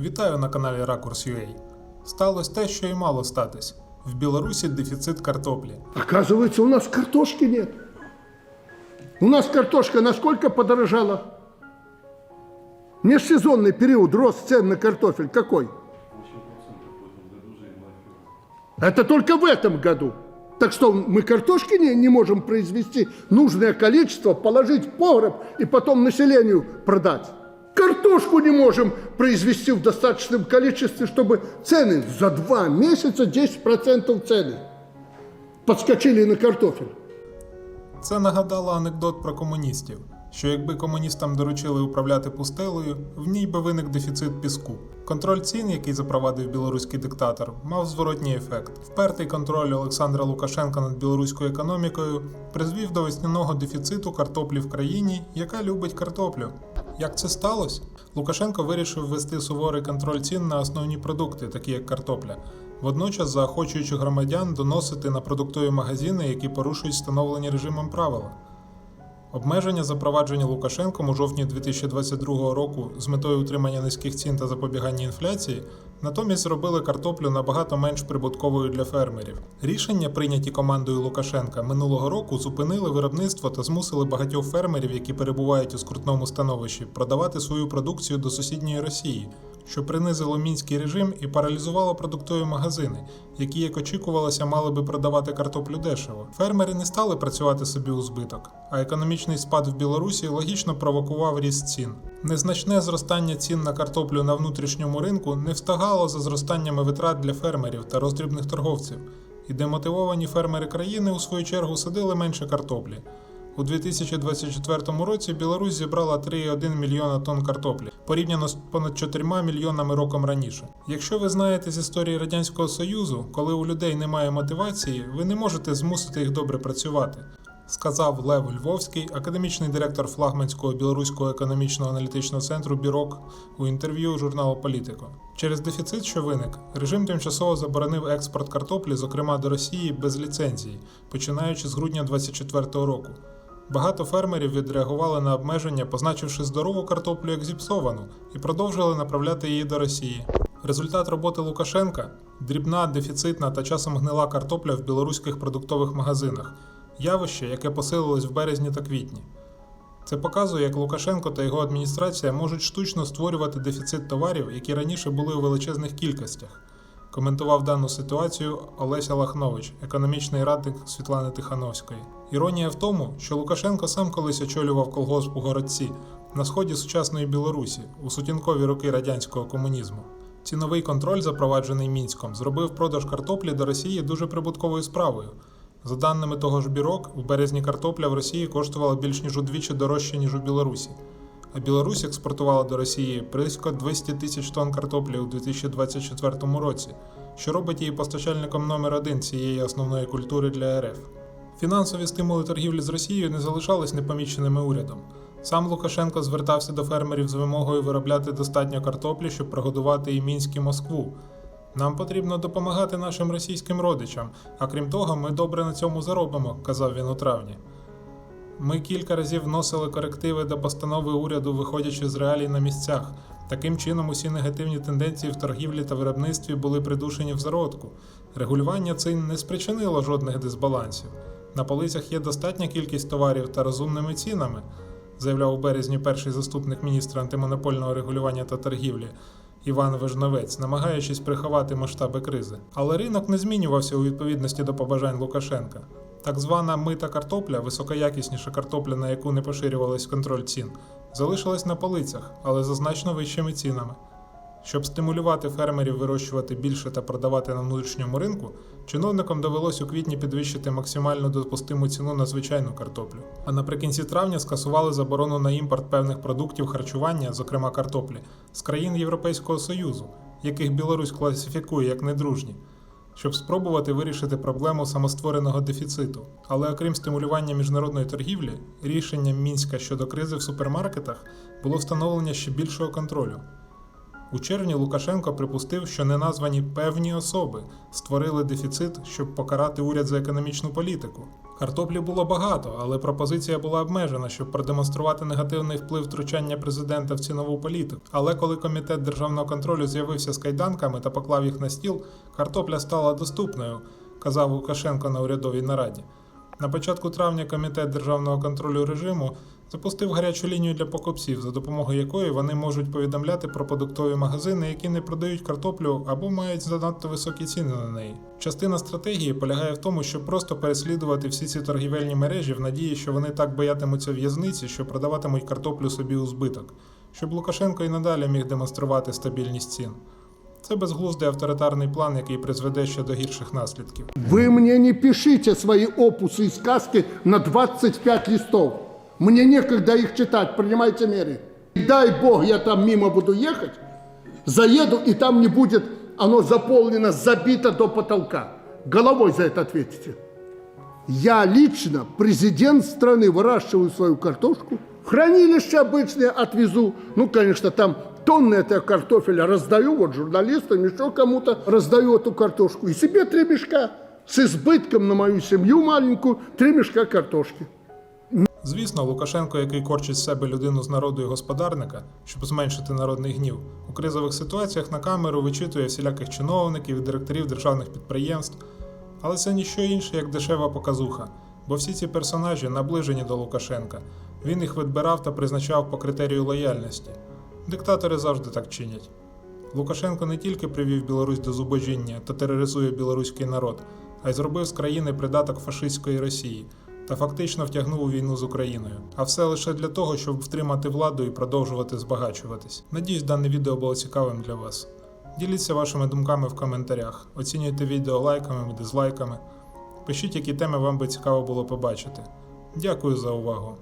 Вітаю на каналі Ракурс.ua. Сталося те, що й мало статись. В Білорусі дефіцит картоплі. Оказывается, у нас картошки нет. У нас картошка насколько подорожала? Межсезонный период рост цен на картофель какой? Это только в этом году. Так что мы картошки не, не можем произвести нужное количество, положить в погреб и потом населению продать. Картошку не можем произвести в достаточном количестве, чтобы цены за два месяца 10% цены подскочили на картофель. Це нагадало анекдот про комуністів, що якби комуністам доручили управляти пустелею, в ній би виник дефіцит піску. Контроль цін, який запровадив білоруський диктатор, мав зворотній ефект. Впертий контроль Олександра Лукашенка над білоруською економікою призвів до весняного дефіциту картоплі в країні, яка любить картоплю. Як це сталося? Лукашенко вирішив ввести суворий контроль цін на основні продукти, такі як картопля, водночас заохочуючи громадян доносити на продуктові магазини, які порушують встановлені режимом правила. Обмеження, запроваджені Лукашенком у жовтні 2022 року з метою утримання низьких цін та запобігання інфляції, натомість зробили картоплю набагато менш прибутковою для фермерів. Рішення, прийняті командою Лукашенка минулого року, зупинили виробництво та змусили багатьох фермерів, які перебувають у скрутному становищі, продавати свою продукцію до сусідньої Росії, що принизило мінський режим і паралізувало продуктові магазини, які, як очікувалося, мали би продавати картоплю дешево. Фермери не стали працювати собі у збиток, а економічний спад в Білорусі логічно провокував ріст цін. Незначне зростання цін на картоплю на внутрішньому ринку не встигало за зростаннями витрат для фермерів та роздрібних торговців, і демотивовані фермери країни у свою чергу садили менше картоплі. У 2024 році Білорусь зібрала 3,1 мільйона тонн картоплі, порівняно з понад 4 мільйонами роком раніше. Якщо ви знаєте з історії Радянського Союзу, коли у людей немає мотивації, ви не можете змусити їх добре працювати. Сказав Лев Львовський, академічний директор флагманського білоруського економічного аналітичного центру Бірок у інтерв'ю журналу Політико. Через дефіцит, що виник, режим тимчасово заборонив експорт картоплі, зокрема до Росії, без ліцензії, починаючи з грудня 2024 року. Багато фермерів відреагували на обмеження, позначивши здорову картоплю як зіпсовану, і продовжили направляти її до Росії. Результат роботи Лукашенка дрібна, дефіцитна та часом гнила картопля в білоруських продуктових магазинах, явище, яке посилилось в березні та квітні. Це показує, як Лукашенко та його адміністрація можуть штучно створювати дефіцит товарів, які раніше були у величезних кількостях. Коментував дану ситуацію Олеся Лахнович, економічний радник Світлани Тихановської. Іронія в тому, що Лукашенко сам колись очолював колгосп у городці на сході сучасної Білорусі у сутінкові роки радянського комунізму. Ціновий контроль, запроваджений мінськом, зробив продаж картоплі до Росії дуже прибутковою справою. За даними того ж бірок, у березні картопля в Росії коштувала більш ніж удвічі дорожче, ніж у Білорусі. А Білорусь експортувала до Росії близько 200 тисяч тонн картоплі у 2024 році, що робить її постачальником номер один цієї основної культури для РФ. Фінансові стимули торгівлі з Росією не залишались непоміченими урядом. Сам Лукашенко звертався до фермерів з вимогою виробляти достатньо картоплі, щоб прогодувати і Мінськ і Москву. Нам потрібно допомагати нашим російським родичам, а крім того, ми добре на цьому заробимо, казав він у травні. Ми кілька разів вносили корективи до постанови уряду, виходячи з реалій на місцях. Таким чином, усі негативні тенденції в торгівлі та виробництві були придушені в зародку. Регулювання цін не спричинило жодних дисбалансів. На полицях є достатня кількість товарів та розумними цінами, заявляв у березні перший заступник міністра антимонопольного регулювання та торгівлі Іван Вижновець, намагаючись приховати масштаби кризи. Але ринок не змінювався у відповідності до побажань Лукашенка. Так звана мита картопля, високоякісніша картопля, на яку не поширювалась контроль цін, залишилась на полицях, але за значно вищими цінами. Щоб стимулювати фермерів вирощувати більше та продавати на внутрішньому ринку, чиновникам довелось у квітні підвищити максимально допустиму ціну на звичайну картоплю. А наприкінці травня скасували заборону на імпорт певних продуктів харчування, зокрема картоплі, з країн Європейського Союзу, яких Білорусь класифікує як недружні, щоб спробувати вирішити проблему самоствореного дефіциту. Але окрім стимулювання міжнародної торгівлі, рішенням мінська щодо кризи в супермаркетах було встановлення ще більшого контролю. У червні Лукашенко припустив, що неназвані певні особи створили дефіцит, щоб покарати уряд за економічну політику. Картоплі було багато, але пропозиція була обмежена, щоб продемонструвати негативний вплив втручання президента в цінову політику. Але коли комітет державного контролю з'явився з кайданками та поклав їх на стіл, картопля стала доступною, казав Лукашенко на урядовій нараді. На початку травня комітет державного контролю режиму запустив гарячу лінію для покупців, за допомогою якої вони можуть повідомляти про продуктові магазини, які не продають картоплю або мають занадто високі ціни на неї. Частина стратегії полягає в тому, щоб просто переслідувати всі ці торгівельні мережі в надії, що вони так боятимуться в'язниці, що продаватимуть картоплю собі у збиток, щоб Лукашенко і надалі міг демонструвати стабільність цін. Це безглуздий авторитарний план, який призведе ще до гірших наслідків. Вы мне не пишите свои опусы и сказки на 25 листов. Мне некогда их читать, принимайте меры. Дай Бог, я там мимо буду ехать, заеду, и там не будет оно заполнено, забито до потолка. Головой за это ответите. Я лично, президент страны, выращиваю свою картошку, хранилище обычное отвезу. Ну, конечно, там тонны этого картофеля раздаю, вот журналистам, еще кому-то раздаю эту картошку. И себе три мешка с избытком на мою семью маленькую, три мешка картошки. Звісно, Лукашенко, який корчить з себе людину з народу і господарника, щоб зменшити народний гнів, у кризових ситуаціях на камеру вичитує всіляких чиновників і директорів державних підприємств. Але це ніщо інше, як дешева показуха, бо всі ці персонажі наближені до Лукашенка. Він їх відбирав та призначав по критерію лояльності. Диктатори завжди так чинять. Лукашенко не тільки привів Білорусь до зубожіння та тероризує білоруський народ, а й зробив з країни придаток фашистської Росії та фактично втягнув у війну з Україною. А все лише для того, щоб втримати владу і продовжувати збагачуватись. Надіюсь, дане відео було цікавим для вас. Діліться вашими думками в коментарях, оцінюйте відео лайками дизлайками. Пишіть, які теми вам би цікаво було побачити. Дякую за увагу!